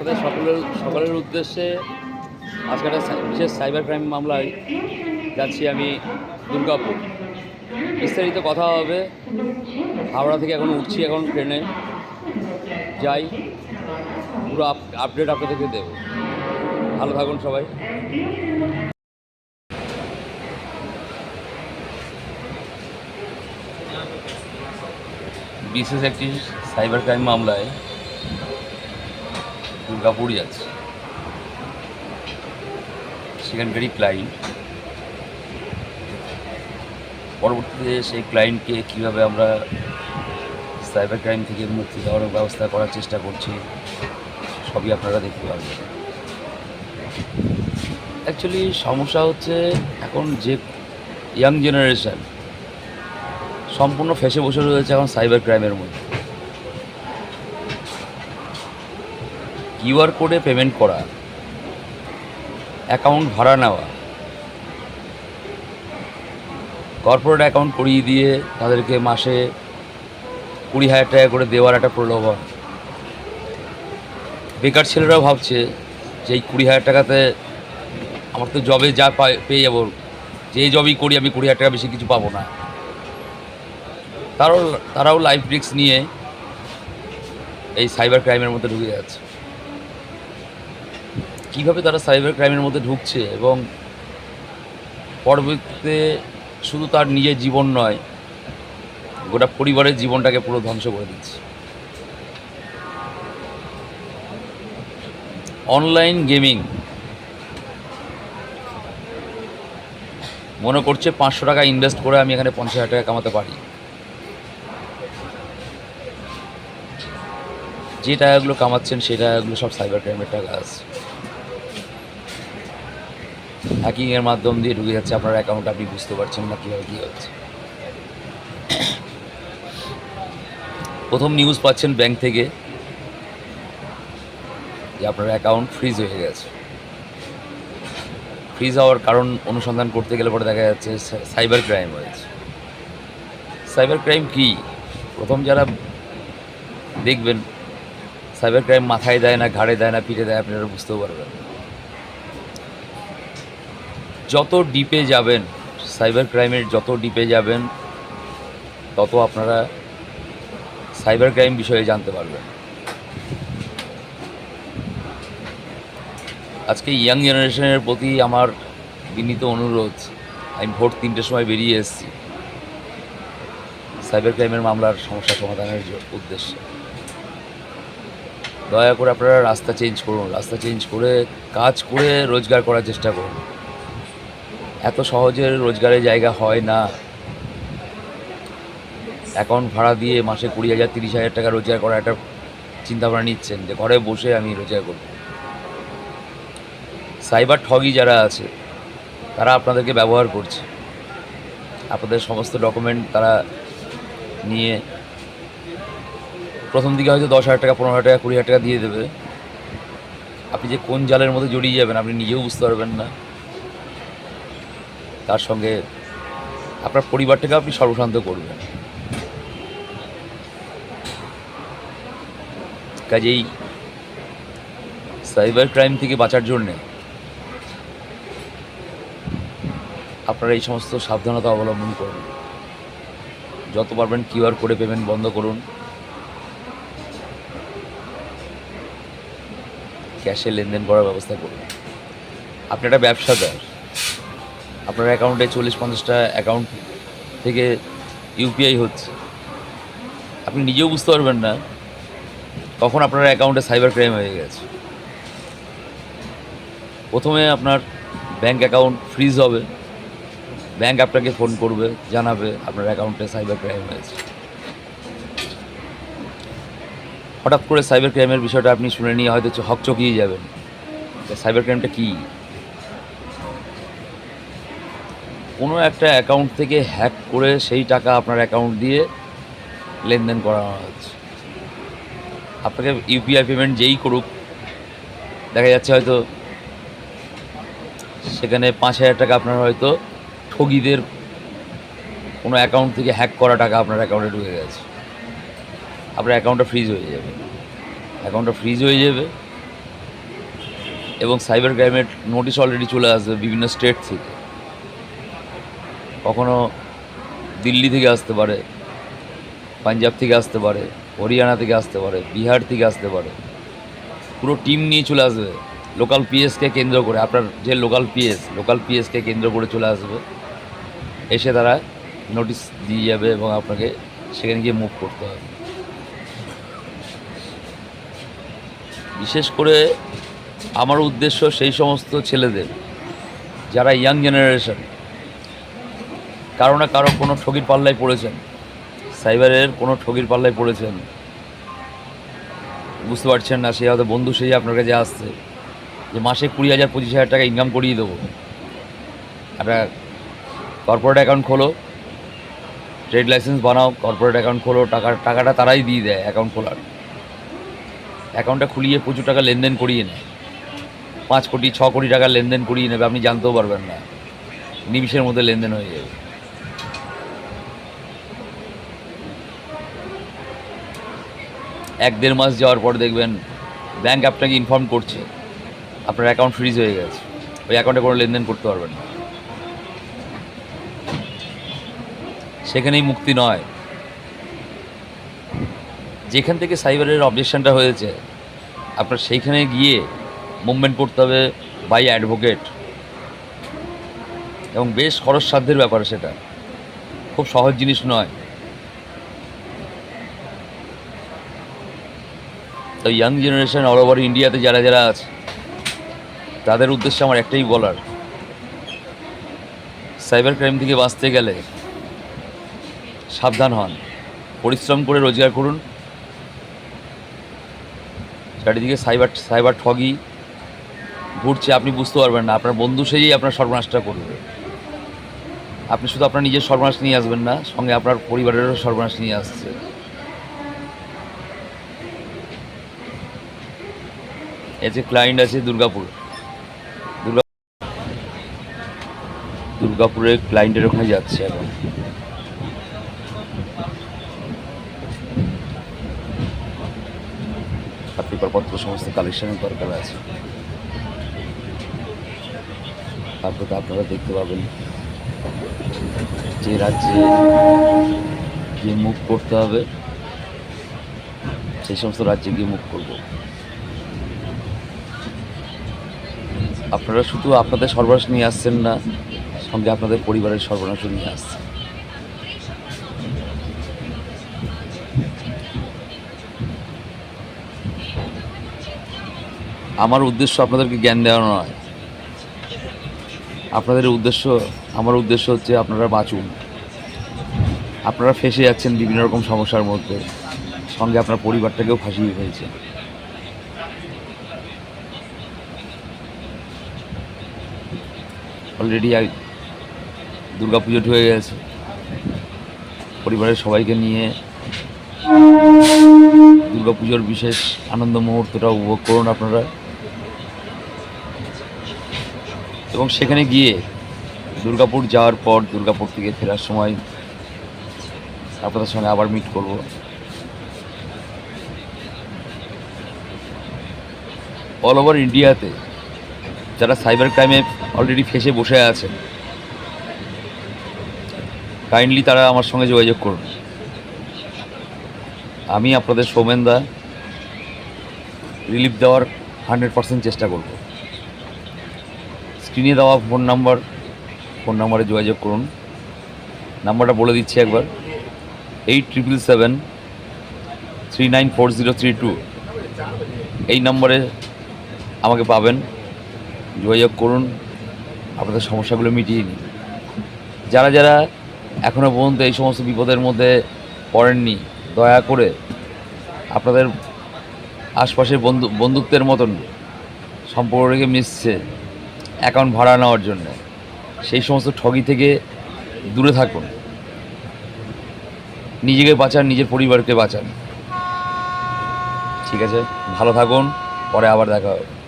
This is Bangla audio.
আপনাদের সকলের সকলের উদ্দেশ্যে আজকে একটা বিশেষ সাইবার ক্রাইম মামলায় যাচ্ছি আমি দুর্গাপুর। বিস্তারিত কথা হবে, হাওড়া থেকে এখন উঠছি এখন ট্রেনে। যাই, পুরো আপ- আপডেট আপনাদেরকে দেবো। ভালো থাকুন সবাই। বিশেষ একটি সাইবার ক্রাইম মামলায় দুর্গাপুর যাচ্ছে সেখানকারই ক্লায়েন্ট পরবর্তীতে সেই ক্লায়েন্টকে কীভাবে আমরা সাইবার ক্রাইম থেকে মুক্তি দেওয়ার ব্যবস্থা করার চেষ্টা করছি, সবই আপনারা দেখতে পারবেন অ্যাকচুয়ালি সমস্যা হচ্ছে এখন যে ইয়াং জেনারেশান সম্পূর্ণ ফেসে বসে রয়েছে এখন সাইবার ক্রাইমের মধ্যে। কিউআর কোডে পেমেন্ট করা, অ্যাকাউন্ট ভাড়া নেওয়া, কর্পোরেট অ্যাকাউন্ট করিয়ে দিয়ে তাদেরকে মাসে কুড়ি হাজার টাকা করে দেওয়ার একটা প্রলোভন। বেকার ছেলেরাও ভাবছে যে এই কুড়ি হাজার টাকাতে আমার তো জবে যা পেয়ে যাব, যে জবই করি আমি কুড়ি হাজার টাকা বেশি কিছু পাবো না। তারাও তারাও লাইফ রিস্ক নিয়ে এই সাইবার ক্রাইমের মধ্যে ঢুকে যাচ্ছে। কীভাবে তারা সাইবার ক্রাইমের মধ্যে ঢুকছে এবং পরবর্তীতে শুধু তার নিজের জীবন নয়, গোটা পরিবারের জীবনটাকে পুরো ধ্বংস করে দিচ্ছে। অনলাইন গেমিং মনে করছে পাঁচশো টাকা ইনভেস্ট করে আমি এখানে পঞ্চাশ হাজার টাকা কামাতে পারি। যে টাকাগুলো কামাচ্ছেন, সেই টাকাগুলো সব সাইবার ক্রাইমের টাকা আছে। হ্যাকিংয়ের মাধ্যম দিয়ে ঢুকে যাচ্ছে, আপনার অ্যাকাউন্ট আপনি বুঝতে পারছেন না কীভাবে কী হচ্ছে। প্রথম নিউজ পাচ্ছেন ব্যাংক থেকে যে আপনার অ্যাকাউন্ট ফ্রিজ হয়ে গেছে। ফ্রিজ হওয়ার কারণ অনুসন্ধান করতে গেলে পরে দেখা যাচ্ছে সাইবার ক্রাইম হয়েছে। সাইবার ক্রাইম কি? প্রথম যারা দেখবেন সাইবার ক্রাইম মাথায় দেয় না, ঘাড়ে দেয় না, পিঠে দেয়, আপনারা বুঝতেও পারবেন যত ডিপে যাবেন সাইবার ক্রাইমের যত ডিপে যাবেন, তত আপনারা সাইবার ক্রাইম বিষয়ে জানতে পারবেন। আজকে ইয়াং জেনারেশনের প্রতি আমার বিনীত অনুরোধ, আমি ভোর তিনটের সময় বেরিয়ে এসেছি। সাইবার ক্রাইমের মামলার সমস্যা সমাধানের উদ্দেশ্যে। দয়া করে আপনারা রাস্তা চেঞ্জ করুন, রাস্তা চেঞ্জ করে কাজ করে রোজগার করার চেষ্টা করুন। এত সহজে রোজগারের জায়গা হয় না। অ্যাকাউন্ট ভাড়া দিয়ে মাসে কুড়ি হাজার, তিরিশ হাজার টাকা রোজগার করার একটা চিন্তাভাবনা নিচ্ছেন যে ঘরে বসে আমি রোজগার করব। সাইবার ঠগি যারা আছে, তারা আপনাদেরকে ব্যবহার করছে। আপনাদের সমস্ত ডকুমেন্ট তারা নিয়ে প্রথম দিকে হয়তো দশ হাজার টাকা, পনেরো হাজার টাকা, কুড়ি হাজার টাকা দিয়ে দেবে। আপনি যে কোন জালের মধ্যে জড়িয়ে যাবেন, আপনি নিজেও বুঝতে পারবেন না। তার সঙ্গে আপনার পরিবারটাকে আপনি সর্বশান্ত করবেন। কাজেই সাইবার ক্রাইম থেকে বাঁচার জন্যে আপনারা এই সমস্ত সাবধানতা অবলম্বন করুন। যত পারবেন কিউআর কোডে পেমেন্ট বন্ধ করুন। ক্যাশে লেনদেন করার ব্যবস্থা করুন। আপনি একটা ব্যবসাদার। আপনার অ্যাকাউন্টে চল্লিশ পঞ্চাশটা অ্যাকাউন্ট থেকে ইউপিআই হচ্ছে। আপনি নিজেও বুঝতে পারবেন না কখন আপনার অ্যাকাউন্টে সাইবার ক্রাইম হয়ে গেছে। প্রথমে আপনার ব্যাঙ্ক অ্যাকাউন্ট ফ্রিজ হবে। ব্যাঙ্ক আপনাকে ফোন করবে, জানাবে আপনার অ্যাকাউন্টে সাইবার ক্রাইম হয়েছে। হঠাৎ করে সাইবার ক্রাইমের বিষয়টা আপনি শুনে নিয়ে হয়তো হকচকিয়ে যাবেন। সাইবার ক্রাইমটা কী? কোনো একটা অ্যাকাউন্ট থেকে হ্যাক করে সেই টাকা আপনার অ্যাকাউন্ট দিয়ে লেনদেন করানো হচ্ছে। আপনাকে ইউপিআই পেমেন্ট যেই করুক, দেখা যাচ্ছে হয়তো সেখানে পাঁচ হাজার টাকা আপনার হয়তো ঠগিদের কোনো অ্যাকাউন্ট থেকে হ্যাক করা টাকা আপনার অ্যাকাউন্টে ঢুকে গেছে। আপনার অ্যাকাউন্টটা ফ্রিজ হয়ে যাবে। অ্যাকাউন্টটা ফ্রিজ হয়ে যাবে এবং সাইবার ক্রাইমের নোটিশ অলরেডি চলে আসবে বিভিন্ন স্টেট থেকে। কখনো দিল্লি থেকে আসতে পারে, পাঞ্জাব থেকে আসতে পারে, হরিয়ানা থেকে আসতে পারে, বিহার থেকে আসতে পারে। পুরো টিম নিয়ে চলে আসবে। লোকাল পিএসকে কেন্দ্র করে, আপনার যে লোকাল পিএস লোকাল পিএসকে কেন্দ্র করে চলে আসবে। এসে তারা নোটিশ দিয়ে যাবে এবং আপনাকে সেখানে গিয়ে মুভ করতে হবে। বিশেষ করে আমার উদ্দেশ্য সেই সমস্ত ছেলেদের, যারা ইয়াং জেনারেশন কারও না কারও কোনো ঠগির পাল্লায় পড়েছেন। সাইবারের কোনো ঠগির পাল্লায় পড়েছেন। বুঝতে পারছেন না, সে হয়তো বন্ধু, সেই আপনার কাছে আসছে। যে মাসে কুড়ি হাজার, পঁচিশ হাজার টাকা ইনকাম করিয়ে দেবো। একটা কর্পোরেট অ্যাকাউন্ট খোলো ট্রেড লাইসেন্স বানাও কর্পোরেট অ্যাকাউন্ট খোলো, টাকা, টাকাটা তারাই দিয়ে দেয় অ্যাকাউন্ট খোলার। অ্যাকাউন্টটা খুলিয়ে প্রচুর টাকা লেনদেন করিয়ে নেয়। পাঁচ কোটি, ছ কোটি টাকা লেনদেন করিয়ে নেবে, আপনি জানতেও পারবেন না। নিমিষের মধ্যে লেনদেন হয়ে যাবে। এক দেড় মাস যাওয়ার পর দেখবেন ব্যাংক আপনাকে ইনফর্ম করছে। আপনার অ্যাকাউন্ট ফ্রিজ হয়ে গেছে। ওই অ্যাকাউন্টে কোনো লেনদেন করতে পারবেন না। সেখানেই মুক্তি নয়। যেখান থেকে সাইবারের অবজেকশনটা হয়েছে, আপনার সেইখানে গিয়ে মুভমেন্ট করতে হবে বাই অ্যাডভোকেট এবং বেশ খরচ সাধ্যের ব্যাপার সেটা। খুব সহজ জিনিস নয়। ইয়াং জেনারেশান অল ওভার ইন্ডিয়াতে যারা যারা আছে, তাদের উদ্দেশ্যে আমার একটাই বলার সাইবার ক্রাইম থেকে বাঁচতে গেলে সাবধান হন, পরিশ্রম করে রোজগার করুন। চারিদিকে সাইবার সাইবার ঠগি ঘুরছে, আপনি বুঝতে পারবেন না, আপনার বন্ধু সেজেই আপনার সর্বনাশটা করবে। আপনি শুধু আপনার নিজের সর্বনাশ নিয়ে আসবেন না, সঙ্গে আপনার পরিবারেরও সর্বনাশ নিয়ে আসছে। যে ক্লায়েন্ট আছে দুর্গাপুর। দুর্গা দুর্গাপুরের ক্লায়েন্টের ওখানে যাচ্ছে এখন। পেপারপত্র সমস্ত কালেকশনের দরকার আছে। তারপর তো আপনারা দেখতে পাবেন যে রাজ্যে গিয়ে মুখ করতে হবে। সেই সমস্ত রাজ্যে গিয়ে মুখ করব। আপনারা শুধু আপনাদের সর্বনাশ নিয়ে আসছেন না, সঙ্গে আপনাদের পরিবারের সর্বনাশও নিয়ে আসছেন। আমার উদ্দেশ্য আপনাদেরকে জ্ঞান দেওয়া নয়। আপনাদের উদ্দেশ্য, আমার উদ্দেশ্য হচ্ছে আপনারা বাঁচুন। আপনারা ফেসে যাচ্ছেন বিভিন্ন রকম সমস্যার মধ্যে। সঙ্গে আপনার পরিবারটাকেও ফাঁসিয়ে ফেলছে অলরেডি দুর্গা পুজো হয়ে গেছে। পরিবারের সবাইকে নিয়ে দুর্গা পুজোর বিশেষ আনন্দ মুহূর্তটা উপভোগ করুন আপনারা। এবং সেখানে গিয়ে দুর্গাপুর যাওয়ার পর দুর্গাপুর থেকে ফেরার সময় আপনাদের সঙ্গে আবার মিট করব। অল ওভার ইন্ডিয়াতে যারা সাইবার ক্রাইমে অলরেডি ফেসে বসে আছেন কাইন্ডলি তারা আমার সঙ্গে যোগাযোগ করুন। আমি আপনাদের সৌমেন দা রিলিফ দেওয়ার হান্ড্রেড পার্সেন্ট চেষ্টা করব। স্ক্রিনে দেওয়া ফোন নাম্বার ফোন নাম্বারে যোগাযোগ করুন। নাম্বারটা বলে দিচ্ছি একবার। Eight triple seven three nine four zero three two এই নম্বরে আমাকে পাবেন। যোগাযোগ করুন। আপনাদের সমস্যাগুলো মিটিয়ে নিই। যারা যারা এখনও পর্যন্ত এই সমস্ত বিপদের মধ্যে পড়েননি, দয়া করে আপনাদের আশপাশের বন্ধু, বন্ধুত্বের মতন সম্পর্ক মিশছে অ্যাকাউন্ট ভাড়া নেওয়ার জন্য। সেই সমস্ত ঠগি থেকে দূরে থাকুন। নিজেকে বাঁচান, নিজের পরিবারকে বাঁচান। ঠিক আছে? ভালো থাকুন, পরে আবার দেখা হবে।